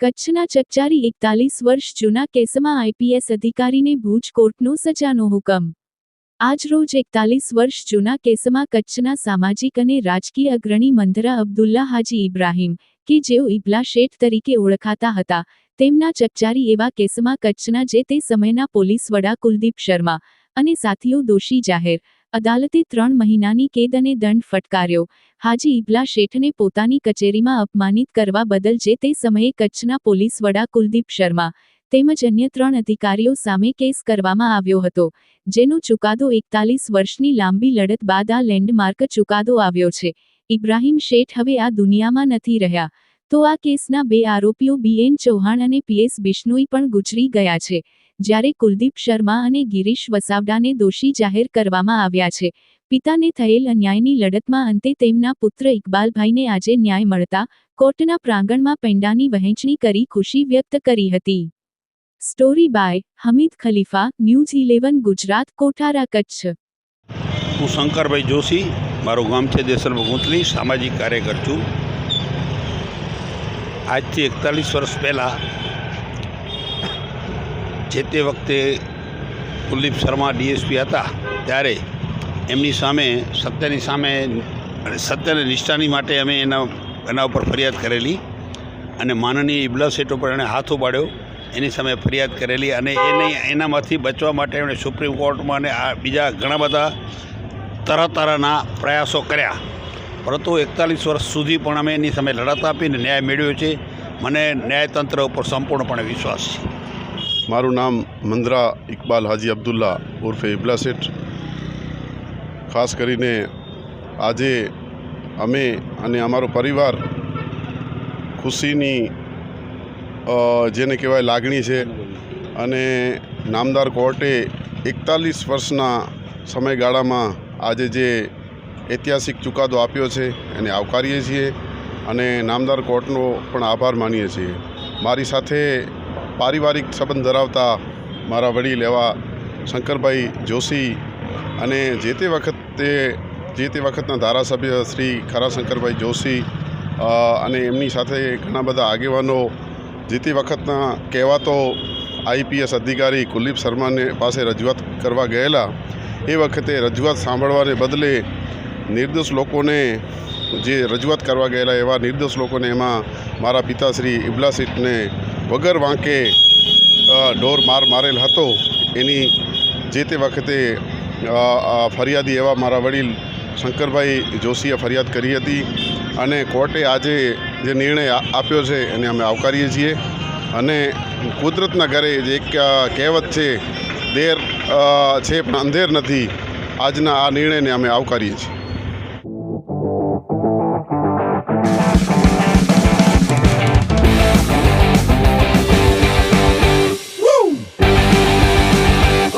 કચ્છના ચકચારી એકતાલીસ વર્ષ જૂના કેસમાં આઈપીએસ અધિકારીને ભુજ કોર્ટનો સજાનો હુકમ. આજરોજ એકતાલીસ વર્ષ જૂના કેસમાં કચ્છના સામાજિક અને રાજકીય અગ્રણી મંધરા અબ્દુલ્લા હાજી ઇબ્રાહીમ, કે જેઓ ઇબલા શેઠ તરીકે ઓળખાતા હતા, તેમના ચકચારી એવા કેસમાં કચ્છના જે તે સમયના પોલીસ વડા કુલદીપ શર્મા અને સાથીઓ દોષી જાહેર, અદાલતે ત્રણ મહિનાની કેદ અને દંડ ફટકાર્યો. હાજી ઇબલા શેઠને પોતાની કચેરીમાં અપમાનિત કરવા બદલ જે તે સમયે કચ્છના પોલીસ વડા કુલદીપ શર્મા તેમજ અન્ય ત્રણ અધિકારીઓ સામે કેસ કરવામાં આવ્યો હતો, જેનો ચુકાદો એકતાલીસ વર્ષની લાંબી લડત બાદ આ લેન્ડમાર્ક ચુકાદો આવ્યો છે. ઇબ્રાહીમ શેઠ હવે આ દુનિયામાં નથી રહ્યા, તો આ કેસના બે આરોપીઓ બીએન ચૌહાણ અને પીએસ બિશ્નોઈ પણ ગુજરી ગયા છે. જ્યારે કુલદીપ શર્મા અને ગિરીશ વસાવડાને દોષી જાહેર કરવામાં આવ્યા છે, પિતાને થયેલ અન્યાયની લડતમાં અંતે તેમના પુત્ર ઇકબાલભાઈને આજે ન્યાય મળતા કોર્ટના પ્રાંગણમાં પેંડાની વહેંચણી કરી ખુશી વ્યક્ત કરી હતી. Story by Hamid Khalifa, news eleven, Gujarat, Kothara, Kutch. હું શંકરભાઈ જોશી, મારું ગામ છે દેસર ભગવંતલી સામાજિક કાર્યકર છું. આજથી એકતાલીસ વર્ષ પહેલાં જે તે વખતે કુલદીપ શર્મા ડીએસપી હતા, ત્યારે એમની સામે, સત્યની સામે સત્યની નિષ્ઠાની માટે અમે એના એના ઉપર ફરિયાદ કરેલી અને માનનીય ઇબલા સેટ ઉપર એણે હાથ ઉપાડ્યો, એની સામે ફરિયાદ કરેલી અને એને એનામાંથી બચવા માટે એમણે સુપ્રીમ કોર્ટમાં અને આ બીજા ઘણા બધા તરહ તરહના પ્રયાસો કર્યા. પરંતુ એકતાલીસ વર્ષ સુધી પણ અમે એની સામે લડત આપીને ન્યાય મેળવ્યો છે. મને ન્યાયતંત્ર ઉપર સંપૂર્ણપણે વિશ્વાસ છે. મારું નામ મંદરા ઇકબાલ હાજી અબ્દુલ્લા ઉર્ફે ઇબલા શેઠ. ખાસ કરીને આજે અમે અને અમારો પરિવાર ખુશીની જેને કહેવાય લાગણી છે અને નામદાર કોર્ટે એકતાલીસ વર્ષના સમયગાળામાં આજે જે ઐતિહાસિક ચુકાદો આપ્યો છે એને આવકારીએ છીએ અને નામદાર કોર્ટનો પણ આભાર માનીએ છીએ. મારી સાથે પારિવારિક સંબંધ ધરાવતા મારા વડીલ એવા શંકરભાઈ જોશી અને જે તે વખતે, જે તે વખતના ધારાસભ્ય શ્રી ખરા શંકરભાઈ જોશી અને એમની સાથે ઘણા બધા આગેવાનો, જે તે વખતના કહેવાતો આઈપીએસ અધિકારી કુલદીપ શર્માને પાસે રજૂઆત કરવા ગયેલા, એ વખતે રજૂઆત સાંભળવાને બદલે નિર્દોષ લોકોને જે રજૂઆત કરવા ગયેલા એવા નિર્દોષ લોકોને એમાં મારા પિતાશ્રી ઇબલા સીટને વગર વાંકે ઢોર માર મારેલ હતો, એની જે તે વખતે ફરિયાદી એવા મારા વડીલ શંકરભાઈ જોશીએ ફરિયાદ કરી હતી અને કોર્ટે આજે જે નિર્ણય આપ્યો છે એને અમે આવકારીએ છીએ અને કુદરતના ઘરે જે એક કહેવત છે, દેર છે પણ અંધેર નથી. આજના આ નિર્ણયને અમે આવકારીએ છીએ.